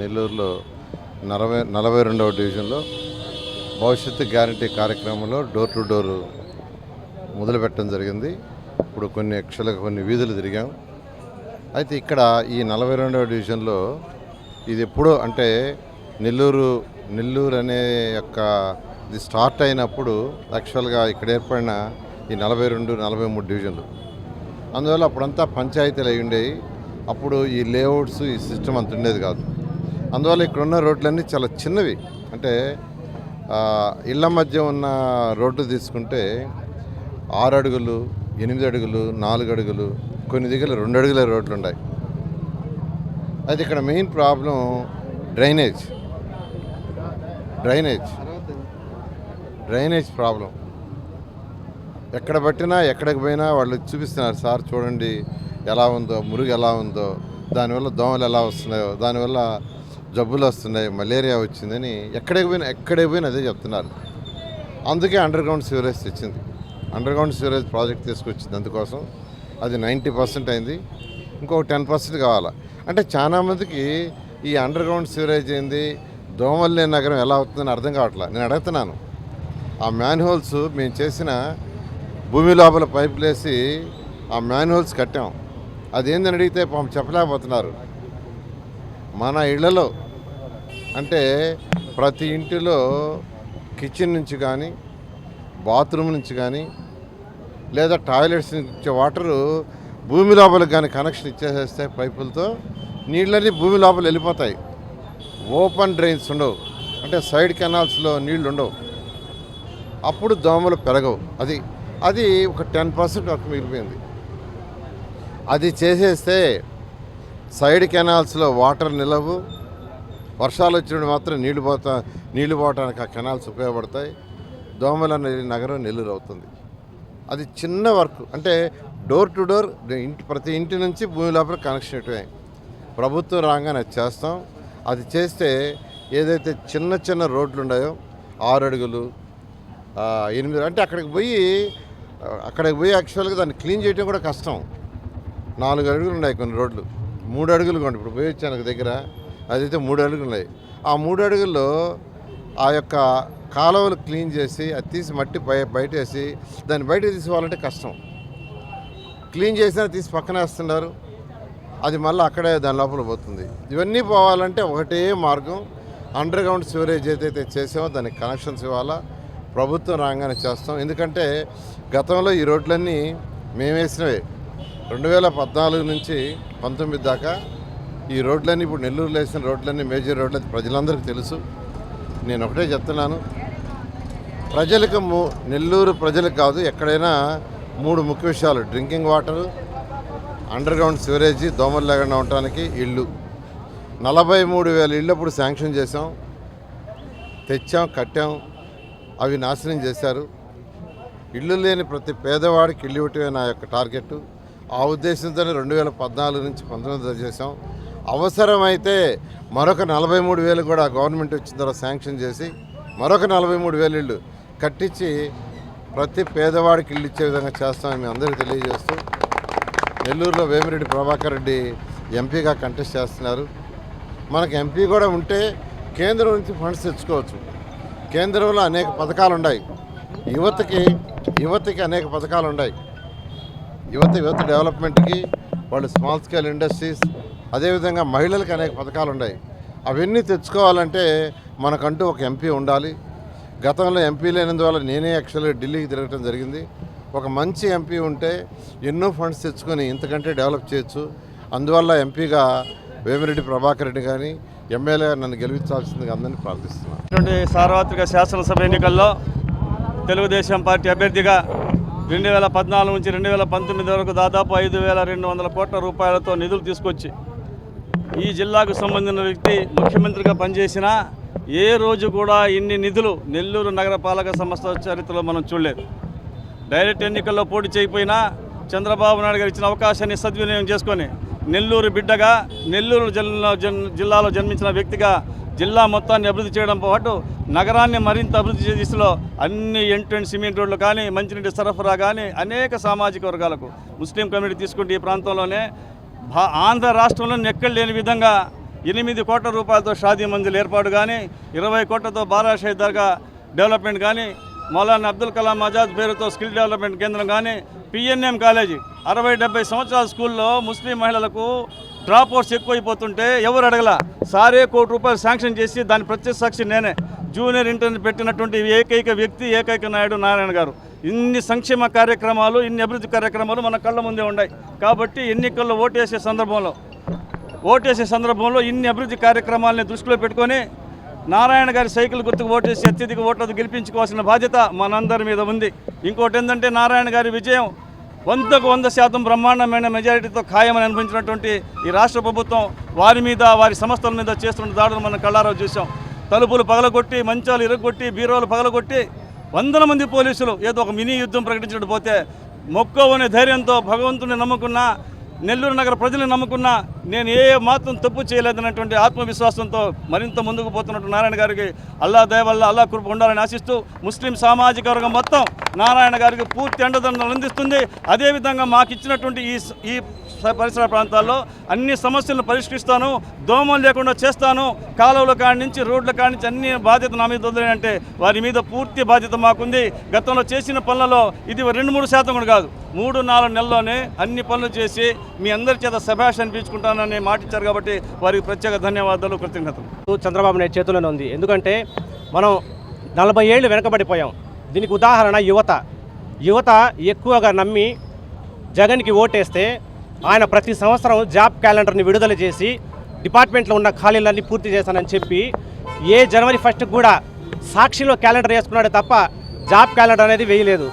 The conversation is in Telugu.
నెల్లూరులో నలభై నలభై రెండవ డివిజన్లో భవిష్యత్తు గ్యారంటీ కార్యక్రమంలో డోర్ టు డోర్ మొదలుపెట్టడం జరిగింది. ఇప్పుడు కొన్ని యక్షల కొన్ని వీధులు తిరిగాం. అయితే ఇక్కడ ఈ నలభై రెండవ డివిజన్లో ఇది ఎప్పుడో అంటే నెల్లూరు నెల్లూరు అనే యొక్క ఇది స్టార్ట్ అయినప్పుడు యాక్చువల్గా ఇక్కడ ఏర్పడిన ఈ నలభై రెండు నలభై మూడు డివిజన్లు. అందువల్ల అప్పుడంతా పంచాయతీలు అయి ఉండేవి. అప్పుడు ఈ లేఅవుట్స్ ఈ సిస్టమ్ అంత ఉండేది కాదు. అందువల్ల ఇక్కడ ఉన్న రోడ్లన్నీ చాలా చిన్నవి. అంటే ఇళ్ళ మధ్య ఉన్న రోడ్లు తీసుకుంటే ఆరు అడుగులు ఎనిమిది అడుగులు నాలుగు అడుగులు కొన్ని దగ్గర రెండు అడుగుల రోడ్లు ఉన్నాయి అయితే ఇక్కడ main problem drainage. Drainage. Drainage problem. ఎక్కడ పట్టినా ఎక్కడికి పోయినా వాళ్ళు చూపిస్తున్నారు సార్ చూడండి ఎలా ఉందో మురుగు ఎలా ఉందో దానివల్ల దోమలు ఎలా వస్తున్నాయో దానివల్ల జబ్బులు వస్తున్నాయి మలేరియా వచ్చిందని ఎక్కడికి పోయినా ఎక్కడికి పోయినా అదే చెప్తున్నారు. అందుకే అండర్ గ్రౌండ్ సివరేజ్ తెచ్చింది. అండర్ గ్రౌండ్ సివరేజ్ ప్రాజెక్ట్ తీసుకొచ్చింది. అందుకోసం అది నైంటీ పర్సెంట్ అయింది. ఇంకొక టెన్ పర్సెంట్ కావాలా. అంటే చాలామందికి ఈ అండర్ గ్రౌండ్ సివరేజ్ ఏంది దోమలు లేని నగరం ఎలా అవుతుందని అర్థం కావట్లేదు నేను అడుగుతున్నాను. ఆ మ్యాన్హోల్స్ మేము చేసిన భూమి లోపల పైపులు వేసి ఆ మాన్యువల్స్ కట్టాం. కట్టాం అదేందని అడిగితే పాపం చెప్పలేకపోతున్నారు. మన ఇళ్ళలో అంటే ప్రతి ఇంటిలో కిచెన్ నుంచి కానీ బాత్రూమ్ నుంచి కానీ లేదా టాయిలెట్స్ నుంచి వచ్చే వాటరు భూమి లోపలికి కానీ కనెక్షన్ ఇచ్చేసేస్తే పైపులతో నీళ్ళన్నీ భూమి లోపల వెళ్ళిపోతాయి. ఓపెన్ డ్రైన్స్ ఉండవు. అంటే సైడ్ కెనాల్స్లో నీళ్ళు ఉండవు అప్పుడు దోమలు పెరగవు. అది అది ఒక టెన్ పర్సెంట్ వరకు మిగిలిపోయింది. అది చేసేస్తే సైడ్ కెనాల్స్లో వాటర్ నిలవు. వర్షాలు వచ్చినప్పుడు మాత్రం నీళ్ళు పోతా నీళ్ళు పోవడానికి ఆ కెనాల్స్ ఉపయోగపడతాయి. దోమల నగరం నెల్లూరు అవుతుంది. అది చిన్న వర్క్. అంటే డోర్ టు డోర్ ఇంటి ప్రతి ఇంటి నుంచి భూమి లోపల కనెక్షన్ ఇటువే. ప్రభుత్వం రాగానే అది చేస్తాం. అది చేస్తే ఏదైతే చిన్న చిన్న రోడ్లు ఉన్నాయో ఆరు అడుగులు ఎనిమిది అంటే అక్కడికి పోయి అక్కడికి పోయి యాక్చువల్గా దాన్ని క్లీన్ చేయడం కూడా కష్టం. నాలుగు అడుగులు ఉన్నాయి కొన్ని రోడ్లు. మూడు అడుగులు కొండి ఇప్పుడు పోయి వచ్చాను దగ్గర అదైతే మూడు అడుగులు ఉన్నాయి. ఆ మూడు అడుగుల్లో ఆ యొక్క కాలువలు క్లీన్ చేసి అది తీసి మట్టి బయ బయట వేసి దాన్ని బయట తీసుకోవాలంటే కష్టం. క్లీన్ చేసినా తీసి పక్కన వేస్తున్నారు అది మళ్ళీ అక్కడే దాని లోపల పోతుంది. ఇవన్నీ పోవాలంటే ఒకటే మార్గం. అండర్ గ్రౌండ్ సివరేజ్ ఏదైతే చేసామో దానికి కనెక్షన్స్ ఇవ్వాలా? ప్రభుత్వం రాగానే చేస్తాం. ఎందుకంటే గతంలో ఈ రోడ్లన్నీ మేమేసినవే రెండు వేల పద్నాలుగు నుంచి పంతొమ్మిది దాకా ఈ రోడ్లన్నీ ఇప్పుడు నెల్లూరులో వేసిన రోడ్లన్నీ మేజర్ రోడ్లు ప్రజలందరికీ తెలుసు. నేను ఒకటే చెప్తున్నాను. ప్రజలకు ము- నెల్లూరు ప్రజలకు కాదు ఎక్కడైనా మూడు ముఖ్య విషయాలు. Drinking water underground sewerage దోమలు లేకుండా ఉండటానికి ఇళ్ళు. నలభై మూడు వేల ఇళ్ళు అప్పుడు శాంక్షన్ చేసాం తెచ్చాం కట్టాం. అవి నాశనం చేశారు. ఇల్లు లేని ప్రతి పేదవాడికి ఇల్లు ఇవ్వటమే నా యొక్క టార్గెట్ ఆ ఉద్దేశంతోనే రెండు వేల పద్నాలుగు నుంచి పంతొమ్మిది చేసాం అవసరమైతే మరొక నలభై మూడు వేలు కూడా గవర్నమెంట్ వచ్చిన తర్వాత శాంక్షన్ చేసి మరొక నలభై మూడు వేలు ఇళ్ళు కట్టించి ప్రతి పేదవాడికి ఇల్లు ఇచ్చే విధంగా చేస్తామని మీ అందరికీ తెలియజేస్తూ నెల్లూరులో వేమిరెడ్డి ప్రభాకర్ రెడ్డి ఎంపీగా కంటెస్ట్ చేస్తున్నారు. మనకు ఎంపీ కూడా ఉంటే కేంద్రం నుంచి ఫండ్స్ తెచ్చుకోవచ్చు. కేంద్రంలో అనేక పథకాలు ఉన్నాయి యువతకి యువతకి అనేక పథకాలు ఉన్నాయి యువత యువత డెవలప్మెంట్కి వాళ్ళు స్మాల్ స్కేల్ ఇండస్ట్రీస్ అదేవిధంగా మహిళలకు అనేక పథకాలు ఉన్నాయి అవన్నీ తెచ్చుకోవాలంటే మనకంటూ ఒక ఎంపీ ఉండాలి. గతంలో ఎంపీ లేనందువల్ల నేనే యాక్చువల్గా ఢిల్లీకి తిరగటం జరిగింది. ఒక మంచి ఎంపీ ఉంటే ఎన్నో ఫండ్స్ తెచ్చుకొని ఇంతకంటే డెవలప్ చేయొచ్చు. అందువల్ల ఎంపీగా వేమిరెడ్డి ప్రభాకర్ రెడ్డి కానీ ఎమ్మెల్యే నన్ను గెలిపించాల్సిందిగా అందరినీ ప్రార్థిస్తున్నాను. ఇటువంటి సార్వత్రిక శాసనసభ ఎన్నికల్లో తెలుగుదేశం పార్టీ అభ్యర్థిగా రెండు వేల పద్నాలుగు నుంచి రెండు వేల పంతొమ్మిది వరకు దాదాపు ఐదు వేల రెండు వందల కోట్ల రూపాయలతో నిధులు తీసుకొచ్చి ఈ జిల్లాకు సంబంధించిన వ్యక్తి ముఖ్యమంత్రిగా పనిచేసిన ఏ రోజు కూడా ఇన్ని నిధులు నెల్లూరు నగరపాలక సంస్థ చరిత్రలో మనం చూడలేదు. డైరెక్ట్ ఎన్నికల్లో పోటీ చేయకపోయినా చంద్రబాబు నాయుడు గారు ఇచ్చిన అవకాశాన్ని సద్వినియోగం చేసుకొని నెల్లూరు బిడ్డగా నెల్లూరు జిల్లా జిల్లాలో జన్మించిన వ్యక్తిగా జిల్లా మొత్తాన్ని అభివృద్ధి చేయడం పాటు నగరాన్ని మరింత అభివృద్ధి చేసే దిశలో అన్ని ఎంటు సిమెంట్ రోడ్లు కానీ మంచినీటి సరఫరా కానీ అనేక సామాజిక వర్గాలకు ముస్లిం కమ్యూనిటీ తీసుకుంటే ఈ ప్రాంతంలోనే భా ఆంధ్ర రాష్ట్రంలో ఎక్కడ లేని విధంగా ఎనిమిది కోట్ల రూపాయలతో షాదీ మందిర్ ఏర్పాటు కానీ ఇరవై కోట్లతో బారా దర్గా డెవలప్మెంట్ కానీ మౌలానా అబ్దుల్ కలాం ఆజాద్ పేరుతో స్కిల్ డెవలప్మెంట్ కేంద్రం కానీ పిఎన్ఎం కాలేజీ అరవై డెబ్బై సంవత్సరాల స్కూల్లో ముస్లిం మహిళలకు డ్రాప్ అవుట్స్ ఎక్కువైపోతుంటే ఎవరు అడగల? సారే కోటి రూపాయలు శాంక్షన్ చేసి దాని ప్రత్యక్ష సాక్షి నేనే. జూనియర్ ఇంటర్ పెట్టినటువంటి ఏకైక వ్యక్తి ఏకైక నాయుడు నారాయణ గారు. ఇన్ని సంక్షేమ కార్యక్రమాలు ఇన్ని అభివృద్ధి కార్యక్రమాలు మన కళ్ళ ముందే ఉన్నాయి. కాబట్టి ఎన్నికల్లో ఓటేసే సందర్భంలో ఓటేసే సందర్భంలో ఇన్ని అభివృద్ధి కార్యక్రమాలని దృష్టిలో పెట్టుకొని నారాయణ గారి సైకిల్ గుర్తుకు ఓటేసి అత్యధిక ఓట్లతో గెలిపించుకోవాల్సిన బాధ్యత మనందరి మీద ఉంది. ఇంకోటి ఏంటంటే నారాయణ గారి విజయం వందకు వంద శాతం బ్రహ్మాండమైన మెజారిటీతో ఖాయమని అనిపించినటువంటి ఈ రాష్ట్ర ప్రభుత్వం వారి మీద వారి సంస్థల మీద చేస్తున్న దాడులు మనం కళ్ళారా చూసాం తలుపులు పగలగొట్టి మంచాలు ఇరగొట్టి బీరోలు పగలగొట్టి వందల మంది పోలీసులు ఏదో ఒక మినీ యుద్ధం ప్రకటించడం పోతే మొక్కవనే ధైర్యంతో భగవంతుని నమ్ముకున్న నెల్లూరు నగర ప్రజలను నమ్ముకున్నా నేను ఏ మాత్రం తప్పు చేయలేదన్నటువంటి ఆత్మవిశ్వాసంతో మరింత ముందుకు పోతున్నట్టు నారాయణ గారికి అల్లా దేవల్లా అల్లా కృప ఉండాలని ఆశిస్తూ ముస్లిం సామాజిక వర్గం మొత్తం నారాయణ గారికి పూర్తి అండదండలు అందిస్తుంది. అదేవిధంగా మాకు ఇచ్చినటువంటి ఈ ఈ పరిసర ప్రాంతాల్లో అన్ని సమస్యలను పరిష్కరిస్తాను. దోమలు లేకుండా చేస్తాను. కాలువల కాడి నుంచి రోడ్ల కాడి నుంచి అన్ని బాధ్యత నా మీద వదిలేనంటే అంటే వారి మీద పూర్తి బాధ్యత మాకుంది. గతంలో చేసిన పనులలో ఇది రెండు మూడు శాతం కూడా కాదు. మూడు నాలుగు నెలల్లోనే అన్ని పనులు చేసి మీ అందరి చేత శభాష్ అనిపించుకుంటానని మాటిచ్చారు కాబట్టి వారికి ప్రత్యేక ధన్యవాదాలు కృతజ్ఞతలు. చంద్రబాబు నాయుడు చేతుల్లోనే ఉంది. ఎందుకంటే మనం నలభై ఏళ్ళు వెనకబడిపోయాం. దీనికి ఉదాహరణ యువత. యువత ఎక్కువగా నమ్మి జగన్కి ఓటేస్తే ఆయన ప్రతి సంవత్సరం జాబ్ క్యాలెండర్ని విడుదల చేసి డిపార్ట్మెంట్లో ఉన్న ఖాళీలన్నీ పూర్తి చేశానని చెప్పి ఏ జనవరి ఫస్ట్ కూడా సాక్షిలో క్యాలెండర్ వేసుకున్నాడే తప్ప జాబ్ క్యాలెండర్ అనేది వేయలేదు.